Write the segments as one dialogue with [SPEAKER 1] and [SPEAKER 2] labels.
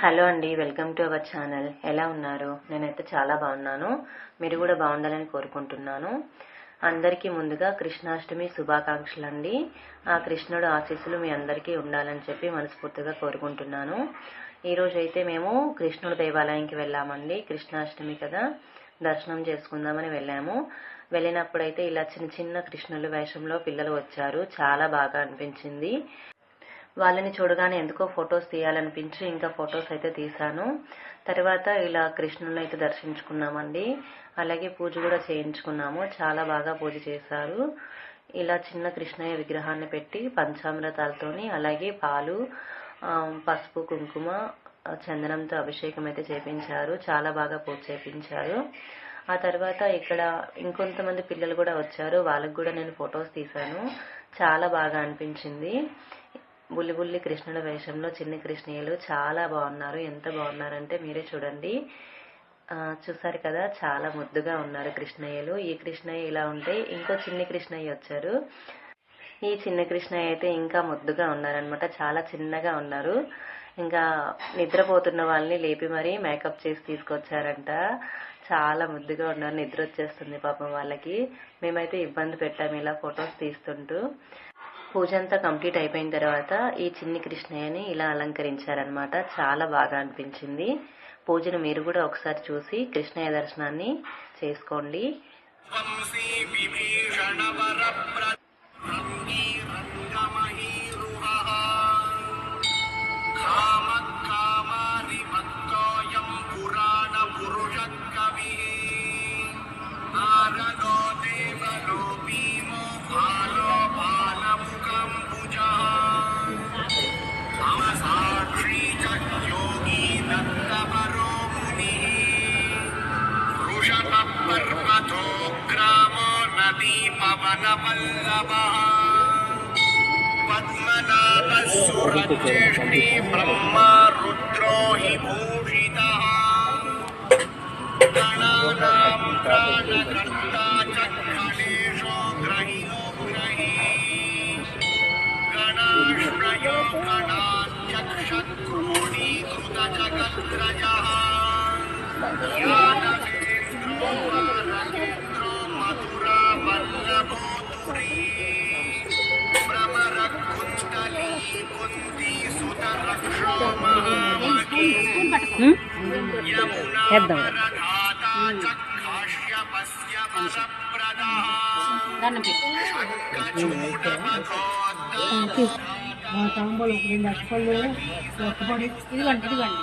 [SPEAKER 1] Hello అండి welcome to our channel. ఎలా ఉన్నారు? నేనైతే చాలా బాగున్నాను. మీరు కూడా బాగుండాలని కోరుకుంటున్నాను. అందరికీ ముందుగా కృష్ణాష్టమి శుభాకాంక్షలు అండి ఆ కృష్ణుడు ఆశీస్సులు మీ అందరికీ ఉండాలని చెప్పి మనస్ఫూర్తిగా కోరుకుంటున్నాను. ఈరోజు అయితే మేము కృష్ణుడు దేవాలయంకి వెళ్ళామండి. కృష్ణాష్టమి కదా. దర్శనం చేసుకుందామని వెళ్ళాము. వెళ్ళినప్పుడైతే ఇలా చిన్న చిన్న కృష్ణుల వేషంలో పిల్లలు వచ్చారు. చాలా బాగా అనిపించింది. వాళ్ళని చూడగానే ఎందుకో ఫొటోస్ తీయాలనిపించి ఇంకా ఫొటోస్ అయితే తీశాను. తర్వాత ఇలా కృష్ణుని అయితే దర్శించుకున్నామండి. అలాగే పూజ కూడా చేయించుకున్నాము. చాలా బాగా పూజ చేశారు. ఇలా చిన్న కృష్ణయ్య విగ్రహాన్ని పెట్టి పంచామృతాలతోని అలాగే పాలు పసుపు కుంకుమ చందనంతో అభిషేకం అయితే చేపించారు. చాలా బాగా పూజ చేపించారు. ఆ తర్వాత ఇక్కడ ఇంకొంతమంది పిల్లలు కూడా వచ్చారు. వాళ్ళకు కూడా నేను ఫొటోస్ తీశాను. చాలా బాగా అనిపించింది. బుల్లి బుల్లి కృష్ణుల వేషంలో చిన్ని కృష్ణయ్యలు చాలా బాగున్నారు. ఎంత బాగున్నారంటే మీరే చూడండి. చూసారు కదా చాలా ముద్దుగా ఉన్నారు కృష్ణయ్యలు. ఈ కృష్ణయ్య ఇలా ఉంటే ఇంకో చిన్ని కృష్ణయ్య వచ్చారు. ఈ చిన్న కృష్ణయ్య అయితే ఇంకా ముద్దుగా ఉన్నారనమాట చాలా చిన్నగా ఉన్నారు. ఇంకా నిద్రపోతున్న వాళ్ళని లేపి మరీ మేకప్ చేసి తీసుకొచ్చారంట. చాలా ముద్దుగా ఉన్నారు. నిద్ర వచ్చేస్తుంది పాపం వాళ్ళకి. మేమైతే ఇబ్బంది పెట్టాము ఇలా ఫొటోస్ తీస్తుంటూ. పూజ అంతా కంప్లీట్ అయిపోయిన తర్వాత ఈ చిన్ని కృష్ణయ్యని ఇలా అలంకరించారనమాట చాలా బాగా అనిపించింది. పూజను మీరు కూడా ఒకసారి చూసి కృష్ణయ్య దర్శనాన్ని చేసుకోండి.
[SPEAKER 2] पवन पवनपल्लवः पद्मनाभ सुरज्येष्ठी ब्रह्म रुद्रो हि भूषितः। गणानां प्राणकर्ता ग्रही गणाश्रयो या శంఖచూడమఘోద్గో
[SPEAKER 3] మా తాంబూలం రెండు ఇదిగోండి ఇదిగోండి.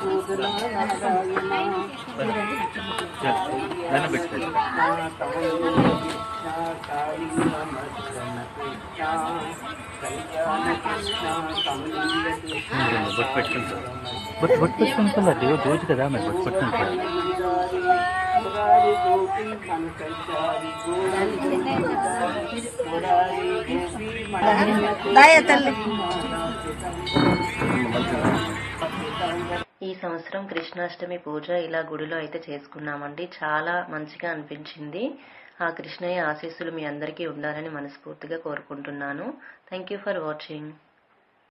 [SPEAKER 2] వల్లభः గణాశ్రయో గణాధ్యక్షక్రోడీకృత జగత్రజः జ్ఞానవేంద్రో వరకేంద్రో మధురా వల్లభోతురీ భ్రమరకుండలీ కుందీ సుతరక్షో మహామహీ యమునా వరధాతా చక్కాశ్యపస్య వరప్రద
[SPEAKER 4] దండం పెట్టారు బొట్టు పెట్టుకుని సార్ బొట్టు బొట్టు పెట్టుకుని సార్ అది రోజు కదా మరి బొట్టు పెట్టుకుని సార్
[SPEAKER 3] దాయ తల్లి
[SPEAKER 1] ఈ సంవత్సరం కృష్ణాష్టమి పూజ ఇలా గుడిలో అయితే చేసుకున్నామండి. చాలా మంచిగా అనిపించింది. ఆ కృష్ణయ్య ఆశీస్సులు మీ అందరికీ ఉండాలని మనస్ఫూర్తిగా కోరుకుంటున్నాను. Thank you for watching